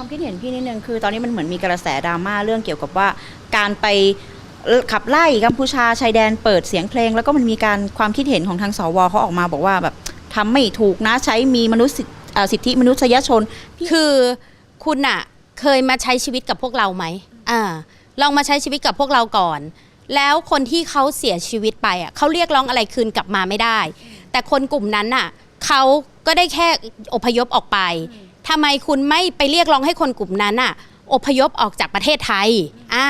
ความคิดเห็นพี่นิดนึงคือ ตอนนี้มันเหมือนมีกระแสดราม่าเรื่องเกี่ยวกับว่า การไปขับไล่กัมพูชาชายแดนเปิดเสียงเพลง แล้วก็มันมีการความคิดเห็นของทางสวเขาออกมาบอกว่าแบบทำไม่ถูกนะใช้มีมนุษยสิทธิเอ่อสิทธิมนุษยชน คือคุณอะเคยมาใช้ชีวิตกับพวกเราไหมอ่าลองมาใช้ชีวิตกับพวกเราก่อน แล้วคนที่เขาเสียชีวิตไปอะเขาเรียกร้องอะไรคืนกลับมาไม่ได้ แต่คนกลุ่มนั้นน่ะเขาก็ได้แค่อพยพออกไป ทำไมคุณไม่ไปเรียกร้องให้คนกลุ่มนั้นน่ะอพยพออกจากประเทศไทยอ่า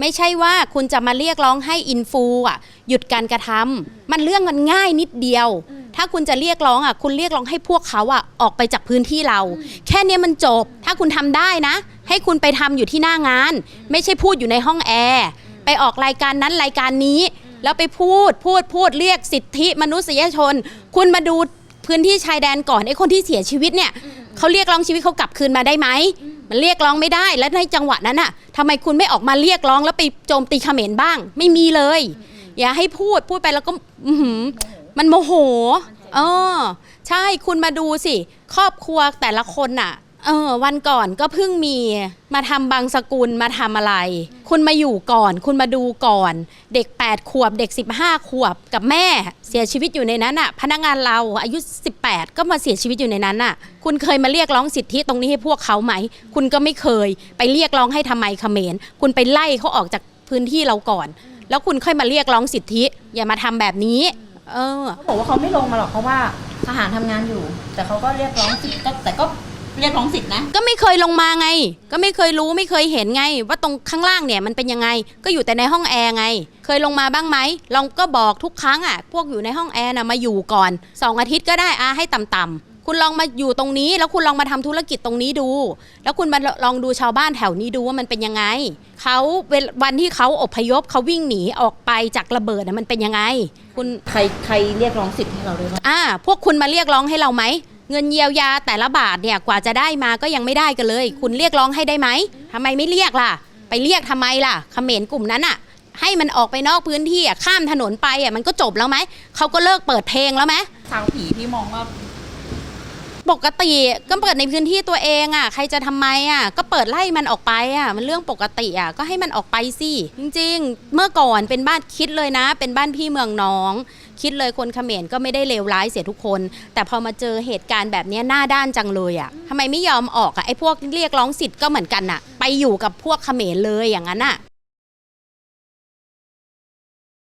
ไม่ใช่ว่าคุณจะมาเรียกร้องให้อินฟูอะหยุดการกระทำมันเรื่องมันง่ายนิดเดียว ถ้าคุณจะเรียกร้องอะคุณเรียกร้องให้พวกเขาอะออกไปจากพื้นที่เรา แค่เนี้ยมันจบ ถ้าคุณทำได้นะ ให้คุณไปทำอยู่ที่หน้างาน ไม่ใช่พูดอยู่ในห้องแอร์ไปออกรายการนั้นรายการนี้ แล้วไปพูดพูดพูดเรียกสิทธิมนุษยชน คุณมาดู พื้นที่ชายแดนก่อนไอ้คนที่เสียชีวิตเนี่ยเขาเรียกร้องชีวิตเขากลับคืนมาได้ไหมมันเรียกร้องไม่ได้และในจังหวะนั้นน่ะทำไมคุณไม่ออกมาเรียกร้องแล้วไปโจมตีเขมรบ้าง ไม่มีเลย อย่าให้พูดพูดไปแล้วก็อื้อหือมันโมโหเออใช่คุณมาดูสิ ครอบครัวแต่ละคนน่ะ เออวันก่อนก็เพิ่งมีมาทำบางสกุลมาทำอะไร คุณมาอยู่ก่อน คุณมาดูก่อน เด็ก 8 ขวบเด็ก 15 ขวบกับแม่เสียชีวิตอยู่ในนั้นน่ะพนักงานเราอายุ 18 ก็มาเสียชีวิตอยู่ในนั้นน่ะคุณเคยมาเรียกร้องสิทธิตรงนี้ให้พวกเขาไหม คุณก็ไม่เคย ไปเรียกร้องให้ทำไมเขมรคุณไปไล่เขาออกจากพื้นที่เราก่อน แล้วคุณค่อยมาเรียกร้องสิทธิ อย่ามาทำแบบนี้ เออ เขาบอกว่าเขาไม่ลงมาหรอกเพราะว่าทหารทำงานอยู่ แต่เขาก็เรียกร้องสิทธิ์ก็แต่ก็ เรียกร้องสิทธินะ ก็ไม่เคยลงมาไง ก็ไม่เคยรู้ไม่เคยเห็นไง ว่าตรงข้างล่างเนี่ยมันเป็นยังไง ก็อยู่แต่ในห้องแอร์ไง เคยลงมาบ้างไหมลองก็บอกทุกครั้งอะ พวกอยู่ในห้องแอร์นะมาอยู่ก่อนสองอาทิตย์ก็ได้อาให้ต่ำๆคุณลองมาอยู่ตรงนี้ แล้วคุณลองมาทำธุรกิจตรงนี้ดู แล้วคุณมาลองดูชาวบ้านแถวนี้ดูว่ามันเป็นยังไงเขาเวลวันที่เขาอพยพเขาวิ่งหนีออกไปจากระเบิดน่ะมันเป็นยังไง คุณใครใครเรียกร้องสิทธิ์ให้เราด้วยบ้างอ่าพวกคุณมาเรียกร้องให้เราไหม เงินเยียวยาแต่ละบาทเนี่ยกว่าจะได้มาก็ยังไม่ได้กันเลย คุณเรียกร้องให้ได้ไหมทำไมไม่เรียกล่ะ ไปเรียกทำไมล่ะเขมรกลุ่มนั้นอะ ให้มันออกไปนอกพื้นที่อะข้ามถนนไปอะมันก็จบแล้วไหมเขาก็เลิกเปิดเพลงแล้วไหมสาวผีพี่มองว่า ปกติก็เปิดในพื้นที่ตัวเองอะ ใครจะทำไมอะ ก็เปิดไล่มันออกไปอะ มันเรื่องปกติอะ ก็ให้มันออกไปสิ จริง ๆ เมื่อก่อนเป็นบ้านคิดเลยนะ เป็นบ้านพี่เมืองน้อง คิดเลยคนเขมรก็ไม่ได้เลวร้ายเสียทุกคน แต่พอมาเจอเหตุการณ์แบบเนี้ยหน้าด้านจังเลยอะทำไมไม่ยอมออกอะไอ้พวกเรียกร้องสิทธิ์ก็เหมือนกันอะ ไปอยู่กับพวกเขมรเลยอย่างนั้นอะ